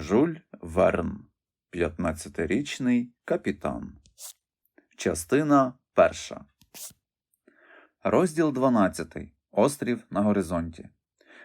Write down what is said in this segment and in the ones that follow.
Жуль Верн, 15-річний капітан. Частина перша. Розділ 12. Острів на горизонті.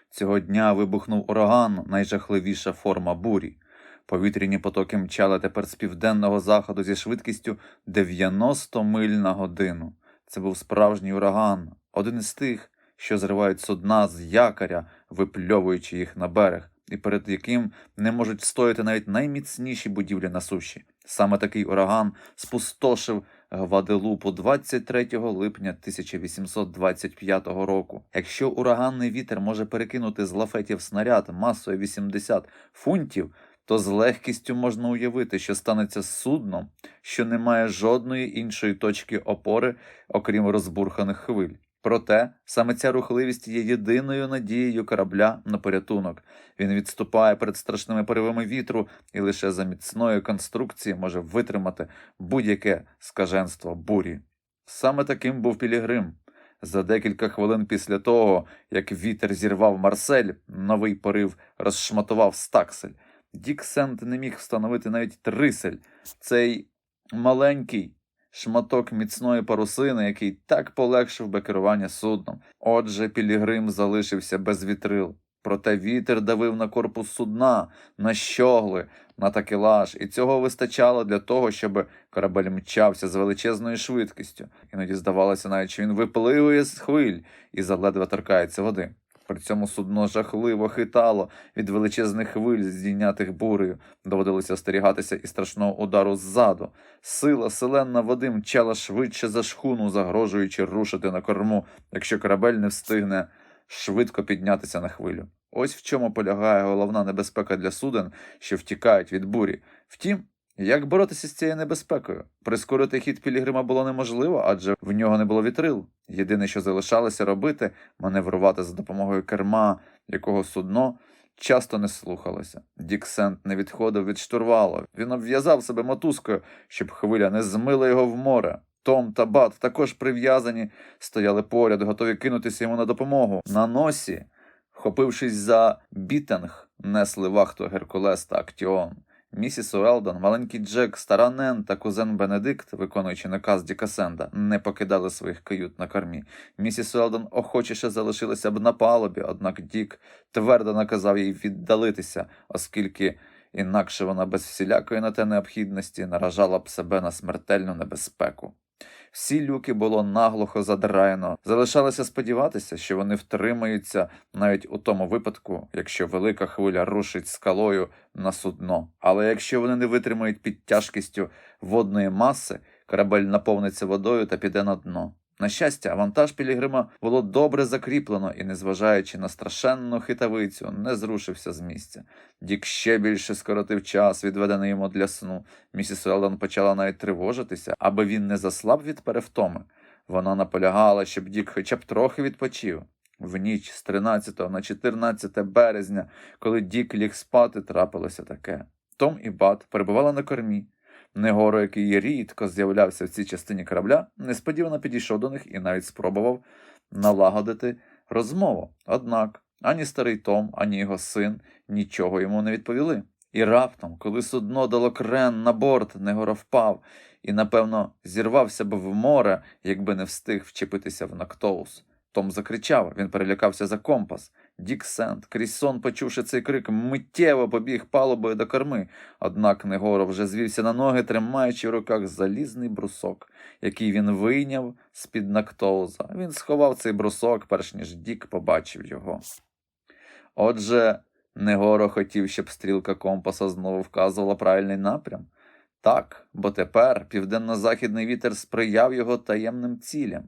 Цього дня вибухнув ураган, найжахливіша форма бурі. Повітряні потоки мчали тепер з південного заходу зі швидкістю 90 миль на годину. Це був справжній ураган, один із тих, що зривають судна з якоря, випльовуючи їх на берег, і перед яким не можуть стояти навіть найміцніші будівлі на суші. Саме такий ураган спустошив Гваделупу 23 липня 1825 року. Якщо ураганний вітер може перекинути з лафетів снаряд масою 80 фунтів, то з легкістю можна уявити, що станеться судном, що не має жодної іншої точки опори, окрім розбурханих хвиль. Проте саме ця рухливість є єдиною надією корабля на порятунок. Він відступає перед страшними поривами вітру і лише за міцної конструкції може витримати будь-яке скаженство бурі. Саме таким був Пілігрим. За декілька хвилин після того, як вітер зірвав Марсель, новий порив розшматував стаксель. Дік Сент не міг встановити навіть трисель. Цей маленький шматок міцної парусини, який так полегшив би керування судном. Отже, Пілігрим залишився без вітрил. Проте вітер давив на корпус судна, на щогли, на такелаж, і цього вистачало для того, щоб корабель мчався з величезною швидкістю. Іноді здавалося навіть, що він випливує з хвиль і заледве торкається води. При цьому судно жахливо хитало від величезних хвиль, здійнятих бурею. Доводилося остерігатися і страшного удару ззаду. Сила селенна води мчала швидше за шхуну, загрожуючи рушити на корму, якщо корабель не встигне швидко піднятися на хвилю. Ось в чому полягає головна небезпека для суден, що втікають від бурі. Втім, як боротися з цією небезпекою? Прискорити хід Пілігрима було неможливо, адже в нього не було вітрил. Єдине, що залишалося робити, маневрувати за допомогою керма, якого судно часто не слухалося. Дік Сент не відходив від штурвалу. Він обв'язав себе мотузкою, щоб хвиля не змила його в море. Том та Бат також прив'язані, стояли поряд, готові кинутися йому на допомогу. На носі, вхопившись за бітинг, несли вахту Геркулес та Актіон. Місіс Уелдон, маленький Джек, стара Нен та кузен Бенедикт, виконуючи наказ Діка Сенда, не покидали своїх кают на кормі. Місіс Уелдон охочіше залишилася б на палубі, однак Дік твердо наказав їй віддалитися, оскільки інакше вона без всілякої на те необхідності наражала б себе на смертельну небезпеку. Всі люки було наглухо задраєно. Залишалося сподіватися, що вони втримаються навіть у тому випадку, якщо велика хвиля рушить скалою на судно. Але якщо вони не витримають під тяжкістю водної маси, корабель наповниться водою та піде на дно. На щастя, вантаж Пілігрима було добре закріплено і, незважаючи на страшенну хитавицю, не зрушився з місця. Дік ще більше скоротив час, відведений йому для сну. Місіс Уелдон почала навіть тривожитися, аби він не заслаб від перевтоми. Вона наполягала, щоб Дік хоча б трохи відпочив. В ніч з 13 на 14 березня, коли Дік ліг спати, трапилося таке. Том і Бат перебували на кормі. Негоро, який рідко з'являвся в цій частині корабля, несподівано підійшов до них і навіть спробував налагодити розмову. Однак ані старий Том, ані його син нічого йому не відповіли. І раптом, коли судно дало крен на борт, Негоро впав і, напевно, зірвався б в море, якби не встиг вчепитися в Нактоус. Том закричав, він перелякався за компас. Дік Сент, крізь сон, почувши цей крик, миттєво побіг палубою до корми. Однак Негоро вже звівся на ноги, тримаючи в руках залізний брусок, який він вийняв з-під Нактоуза. Він сховав цей брусок, перш ніж Дік побачив його. Отже, Негоро хотів, щоб стрілка компаса знову вказувала правильний напрям. Так, бо тепер південно-західний вітер сприяв його таємним цілям.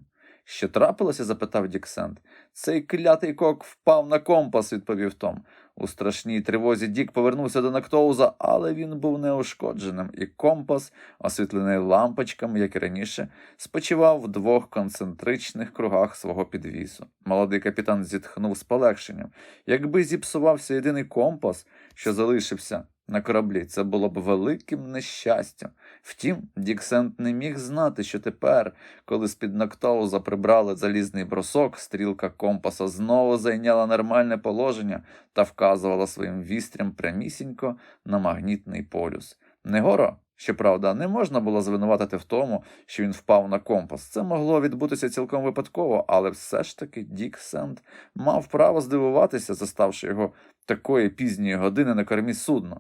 Що трапилося? запитав Діксент. Цей клятий кок впав на компас, відповів Том. У страшній тривозі Дік повернувся до Нактоуза, але він був неушкодженим, і компас, освітлений лампочками, як і раніше, спочивав в двох концентричних кругах свого підвісу. Молодий капітан зітхнув з полегшенням. Якби зіпсувався єдиний компас, що залишився на кораблі, це було б великим нещастям. Втім, Діксент не міг знати, що тепер, коли з-під Ноктоуза прибрали залізний бросок, стрілка компаса знову зайняла нормальне положення та вказувала своїм вістрям прямісінько на магнітний полюс. Негоро, щоправда, не можна було звинуватити в тому, що він впав на компас. Це могло відбутися цілком випадково, але все ж таки Дік Сент мав право здивуватися, заставши його такої пізньої години на кормі судна.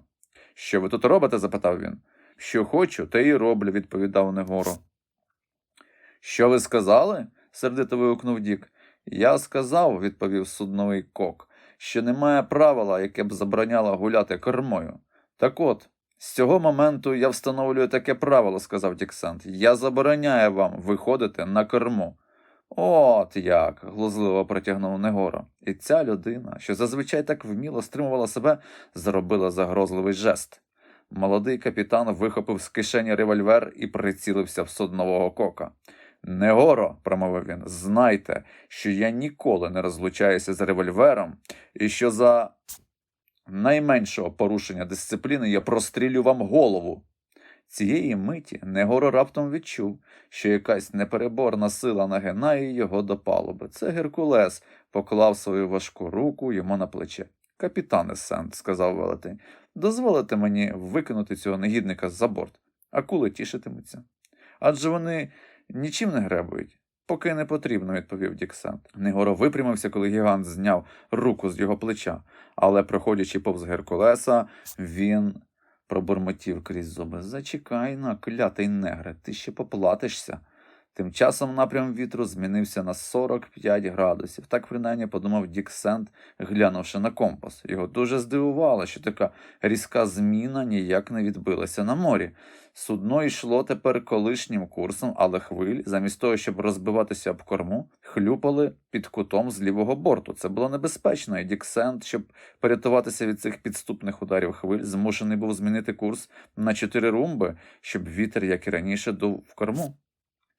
Що ви тут робите? запитав він. Що хочу, те й роблю, відповідав Негоро. Що ви сказали? сердито вигукнув Дік. Я сказав, відповів судновий кок, що немає правила, яке б забороняло гуляти кормою. Так от, з цього моменту я встановлюю таке правило, сказав Діксент. Я забороняю вам виходити на корму. От як, глузливо протягнув Негоро. І ця людина, що зазвичай так вміло стримувала себе, зробила загрозливий жест. Молодий капітан вихопив з кишені револьвер і прицілився в суднового кока. Негоро, промовив він, знайте, що я ніколи не розлучаюся з револьвером, і що за найменшого порушення дисципліни я прострілю вам голову. Цієї миті Негоро раптом відчув, що якась непереборна сила нагинає його до палуби. Це Геркулес поклав свою важку руку йому на плече. Капітане Сент, сказав велетень, дозволите мені викинути цього негідника за борт, акули тішитимуться. Адже вони нічим не гребують. Поки не потрібно, відповів Діксент. Негоро випрямився, коли гігант зняв руку з його плеча, але, проходячи повз Геркулеса, він пробурмотів крізь зуби. Зачекай на, клятий негре, ти ще поплатишся. Тим часом напрям вітру змінився на 45 градусів. Так принаймні подумав Дік Сент, глянувши на компас. Його дуже здивувало, що така різка зміна ніяк не відбилася на морі. Судно йшло тепер колишнім курсом, але хвилі, замість того, щоб розбиватися об корму, хлюпали під кутом з лівого борту. Це було небезпечно, і Дік Сент, щоб порятуватися від цих підступних ударів хвиль, змушений був змінити курс на чотири румби, щоб вітер, як і раніше, дув в корму.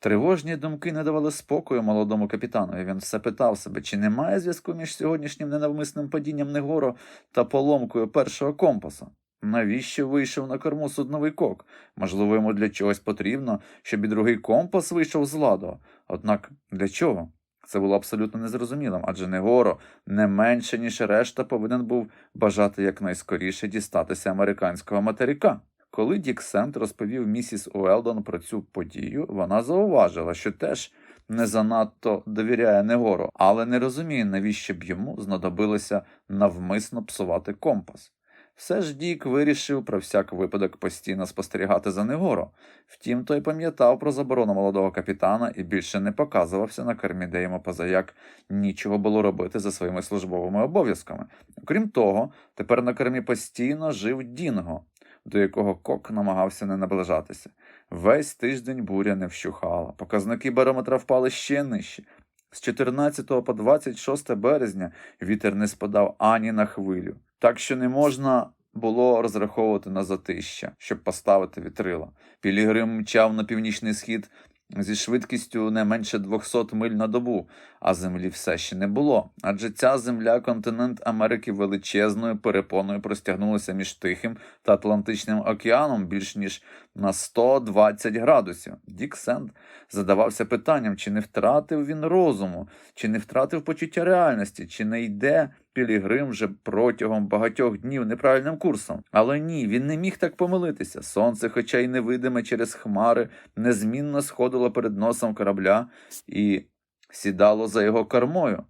Тривожні думки не давали спокою молодому капітанові. Він все питав себе, чи немає зв'язку між сьогоднішнім ненавмисним падінням Негоро та поломкою першого компаса. Навіщо вийшов на корму судновий кок? Можливо, йому для чогось потрібно, щоб і другий компас вийшов з ладу. Однак для чого? Це було абсолютно незрозумілим, адже Негоро не менше, ніж решта, повинен був бажати якнайскоріше дістатися американського материка. Коли Дік Сент розповів місіс Уелдон про цю подію, вона зауважила, що теж не занадто довіряє Негору, але не розуміє, навіщо б йому знадобилося навмисно псувати компас. Все ж Дік вирішив про всяк випадок постійно спостерігати за Негоро. Втім, той пам'ятав про заборону молодого капітана і більше не показувався на кормі, де йому позаяк нічого було робити за своїми службовими обов'язками. Крім того, тепер на кормі постійно жив Дінго, до якого кок намагався не наближатися. Весь тиждень буря не вщухала. Показники барометра впали ще нижче. З 14 по 26 березня вітер не спадав ані на хвилю, так що не можна було розраховувати на затища, щоб поставити вітрила. Пілігрим мчав на північний схід зі швидкістю не менше 200 миль на добу, а землі все ще не було. Адже ця земля, континент Америки величезною перепоною простягнулася між Тихим та Атлантичним океаном більш ніж на 120 градусів. Дік Сент задавався питанням, чи не втратив він розуму, чи не втратив почуття реальності, чи не йде Пілігрим вже протягом багатьох днів неправильним курсом. Але ні, він не міг так помилитися. Сонце, хоча й невидиме через хмари, незмінно сходило перед носом корабля і сідало за його кормою.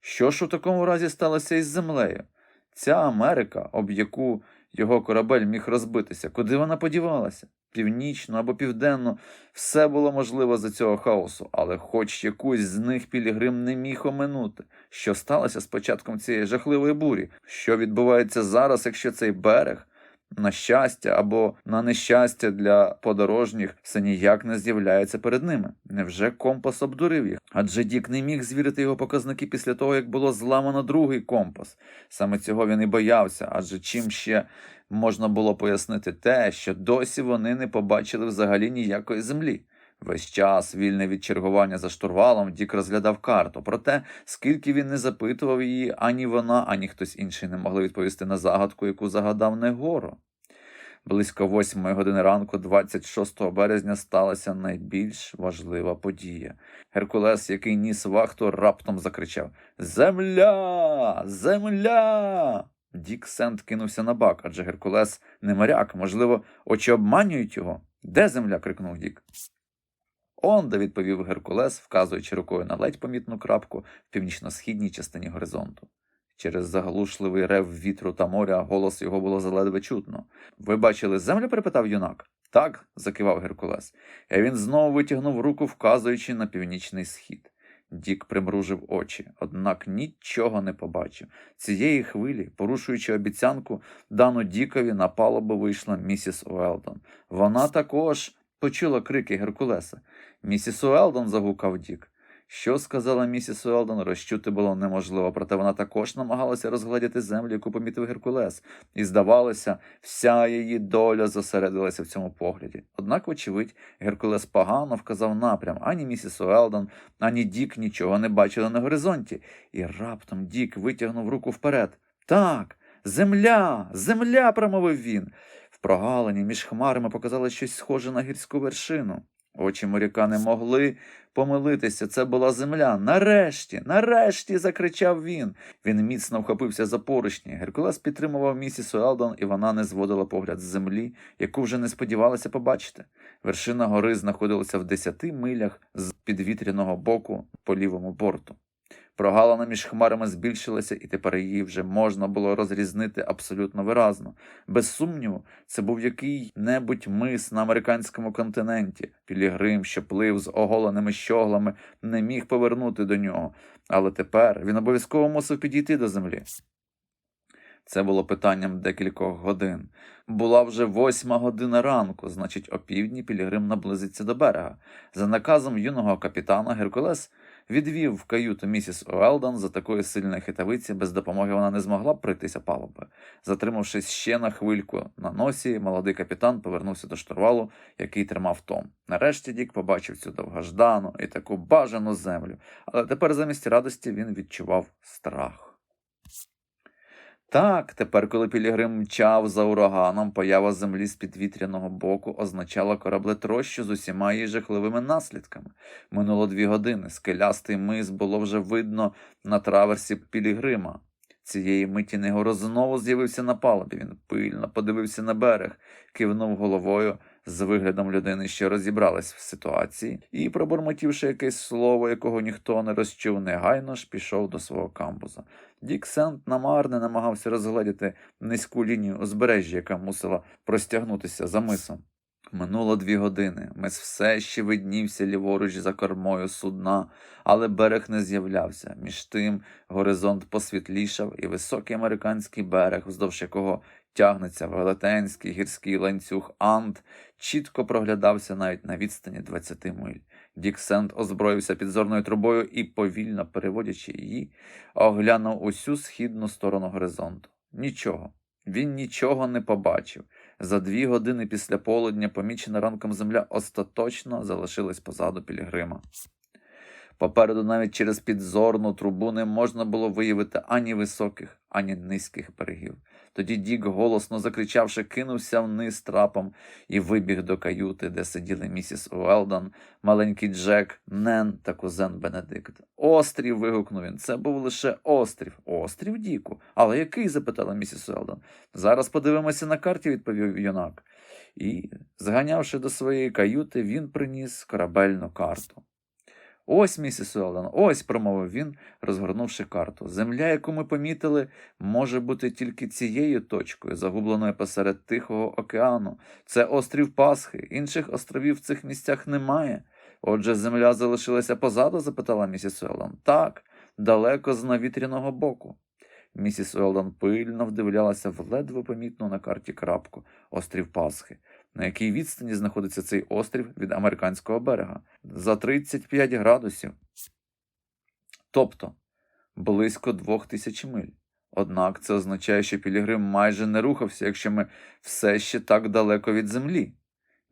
Що ж у такому разі сталося із землею? Ця Америка, об яку його корабель міг розбитися, куди вона подівалася? Північно або південно, все було можливо за цього хаосу, але хоч якусь з них Пілігрим не міг оминути. Що сталося з початком цієї жахливої бурі? Що відбувається зараз, якщо цей берег, на щастя або на нещастя для подорожніх, все ніяк не з'являється перед ними? Невже компас обдурив їх? Адже Дік не міг звірити його показники після того, як було зламано другий компас. Саме цього він і боявся, адже чим ще можна було пояснити те, що досі вони не побачили взагалі ніякої землі. Весь час, вільний від чергування за штурвалом, Дік розглядав карту. Проте, скільки він не запитував її, ані вона, ані хтось інший не могли відповісти на загадку, яку загадав Негоро. Близько восьмої години ранку, 26 березня, сталася найбільш важлива подія. Геркулес, який ніс вахту, раптом закричав Земля! Земля! Дік Сент кинувся на бак, адже Геркулес не моряк, можливо, очі обманюють його. Де земля? крикнув Дік. Онде, відповів Геркулес, вказуючи рукою на ледь помітну крапку в північно-східній частині горизонту. Через заглушливий рев вітру та моря голос його було заледве чутно. Ви бачили землю? перепитав юнак. Так, закивав Геркулес. І він знову витягнув руку, вказуючи на північний схід. Дік примружив очі, однак нічого не побачив. Цієї хвилі, порушуючи обіцянку, дану Дікові на палубу вийшла місіс Уелдон. Вона також почула крики Геркулеса. Місіс Уелдон, загукав Дік. Що сказала місіс Уелдон, розчути було неможливо, проте вона також намагалася розгледіти землю, яку помітив Геркулес, і, здавалося, вся її доля зосередилася в цьому погляді. Однак, вочевидь, Геркулес погано вказав напрям, ані місіс Уелдон, ані Дік нічого не бачили на горизонті, і раптом Дік витягнув руку вперед. Так, земля, земля, промовив він. Прогалині між хмарами показали щось схоже на гірську вершину. Очі моряка не могли помилитися. Це була земля. Нарешті, нарешті. закричав він. Він міцно вхопився за поручні. Геркулес підтримував місіс Уелдон, і вона не зводила погляд з землі, яку вже не сподівалася побачити. Вершина гори знаходилася в десяти милях з підвітряного боку по лівому борту. Прогалина між хмарами збільшилася, і тепер її вже можна було розрізнити абсолютно виразно. Без сумніву, це був який-небудь мис на американському континенті. Пілігрим, що плив з оголеними щоглами, не міг повернути до нього, але тепер він обов'язково мусив підійти до землі. Це було питанням декількох годин. Була вже восьма година ранку, значить, опівдні Пілігрим наблизиться до берега. За наказом юного капітана Геркулес відвів в каюту місіс Уелдон за такої сильної хитавиці, без допомоги вона не змогла б пройтися палуби. Затримавшись ще на хвильку на носі, молодий капітан повернувся до штурвалу, який тримав Том. Нарешті Дік побачив цю довгождану і таку бажану землю, але тепер замість радості він відчував страх. Так, тепер, коли Пілігрим мчав за ураганом, поява землі з підвітряного боку означала кораблетрощу з усіма її жахливими наслідками. Минуло дві години. Скелястий мис було вже видно на траверсі Пілігрима. Цієї миті Негоро знову з'явився на палубі. Він пильно подивився на берег, кивнув головою з виглядом людини, що розібралась в ситуації, і, пробормотівши якесь слово, якого ніхто не розчув, негайно ж пішов до свого камбуза. Дік Сент намарне намагався розгледіти низьку лінію узбережжя, яка мусила простягнутися за мисом. Минуло дві години. Мис все ще виднівся ліворуч за кормою судна, але берег не з'являвся. Між тим горизонт посвітлішав, і високий американський берег, вздовж якого тягнеться велетенський гірський ланцюг Ант, чітко проглядався навіть на відстані 20 миль. Дік Сент озброївся підзорною трубою і, повільно переводячи її, оглянув усю східну сторону горизонту. Нічого. Він нічого не побачив. За дві години після полудня помічена ранком земля остаточно залишилась позаду Пілігрима. Попереду навіть через підзорну трубу не можна було виявити ані високих, ані низьких берегів. Тоді Дік, голосно закричавши, кинувся вниз трапом і вибіг до каюти, де сиділи місіс Уелдон, маленький Джек, Нен та кузен Бенедикт. Острів. вигукнув він. Це був лише острів. Острів Діку. Але який? запитала місіс Уелдон. Зараз подивимося на карті, відповів юнак. І, зганявши до своєї каюти, він приніс корабельну карту. Ось, місіс Уелдон, ось, промовив він, розгорнувши карту. Земля, яку ми помітили, може бути тільки цією точкою, загубленою посеред Тихого океану. Це острів Пасхи. Інших островів в цих місцях немає. Отже, земля залишилася позаду? запитала місіс Уелдон. Так, далеко з навітряного боку. Місіс Уелдон пильно вдивлялася в ледве помітну на карті крапку острів Пасхи. На якій відстані знаходиться цей острів від американського берега? За 35 градусів. Тобто близько двох тисяч миль. Однак це означає, що Пілігрим майже не рухався, якщо ми все ще так далеко від землі.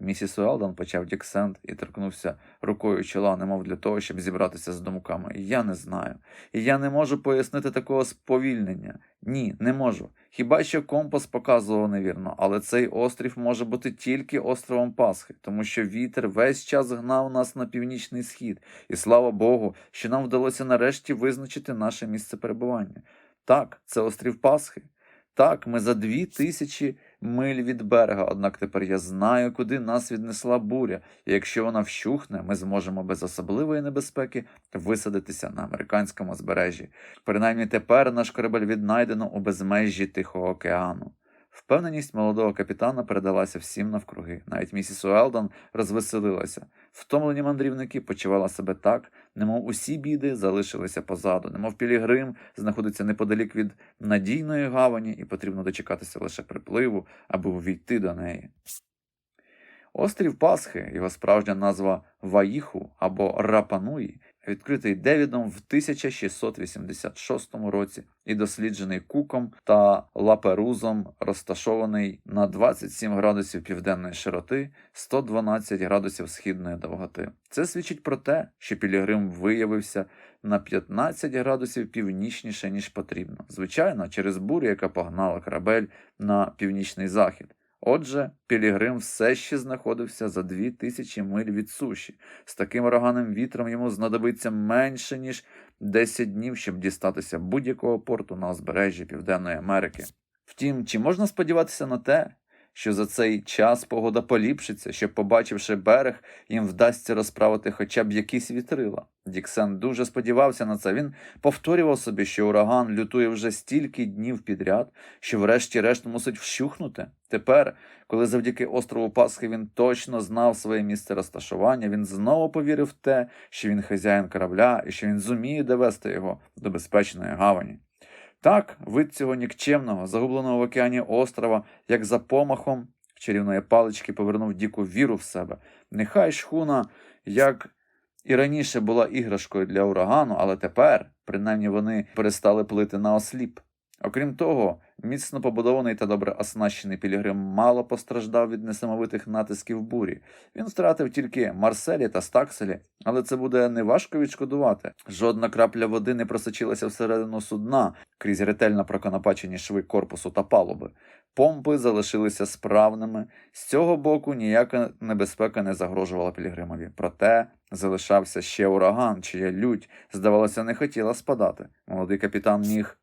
Місіс Уелдон почав Діксент і торкнувся рукою чола, немов для того, щоб зібратися з думками. Я не знаю. І я не можу пояснити такого сповільнення. Ні, не можу. Хіба що компас показував невірно, але цей острів може бути тільки островом Пасхи, тому що вітер весь час гнав нас на північний схід, і слава Богу, що нам вдалося нарешті визначити наше місце перебування. Так, це острів Пасхи. Так, ми за дві тисячі миль від берега, однак тепер я знаю, куди нас віднесла буря, і якщо вона вщухне, ми зможемо без особливої небезпеки висадитися на американському збережжі. Принаймні тепер наш корабель віднайдено у безмежжі Тихого океану. Впевненість молодого капітана передалася всім навкруги. Навіть місіс Уелдон розвеселилася. Втомлені мандрівники почували себе так, немов усі біди залишилися позаду, немов Пілігрим знаходиться неподалік від надійної гавані, і потрібно дочекатися лише припливу, аби увійти до неї. Острів Пасхи, його справжня назва Ваїху або Рапануї, відкритий Девідом в 1686 році і досліджений Куком та Лаперузом, розташований на 27 градусів південної широти, 112 градусів східної довготи. Це свідчить про те, що Пілігрим виявився на 15 градусів північніше, ніж потрібно. Звичайно, через бурю, яка погнала корабель на північний захід. Отже, Пілігрим все ще знаходився за дві тисячі миль від суші. З таким ураганним вітром йому знадобиться менше, ніж 10 днів, щоб дістатися будь-якого порту на узбережжі Південної Америки. Втім, чи можна сподіватися на те, що за цей час погода поліпшиться, щоб, побачивши берег, їм вдасться розправити хоча б якісь вітрила? Діксен дуже сподівався на це. Він повторював собі, що ураган лютує вже стільки днів підряд, що врешті-решт мусить вщухнути. Тепер, коли завдяки острову Пасхи він точно знав своє місце розташування, він знову повірив в те, що він хазяїн корабля і що він зуміє довести його до безпечної гавані. Так, вид цього нікчемного, загубленого в океані острова, як за помахом чарівної палички повернув Діку віру в себе. Нехай шхуна, як і раніше була іграшкою для урагану, але тепер, принаймні, вони перестали плити на осліп. Окрім того, міцно побудований та добре оснащений Пілігрим мало постраждав від несамовитих натисків бурі. Він втратив тільки Марселі та Стакселі, але це буде неважко відшкодувати. Жодна крапля води не просочилася всередину судна крізь ретельно проконопачені шви корпусу та палуби. Помпи залишилися справними. З цього боку ніяка небезпека не загрожувала Пілігримові. Проте залишався ще ураган, чия лють, здавалося, не хотіла спадати. Молодий капітан міг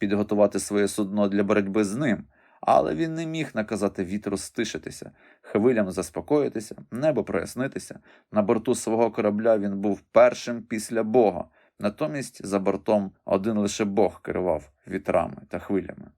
підготувати своє судно для боротьби з ним, але він не міг наказати вітру стишитися, хвилям заспокоїтися, небо прояснитися. На борту свого корабля він був першим після Бога. Натомість за бортом один лише Бог керував вітрами та хвилями.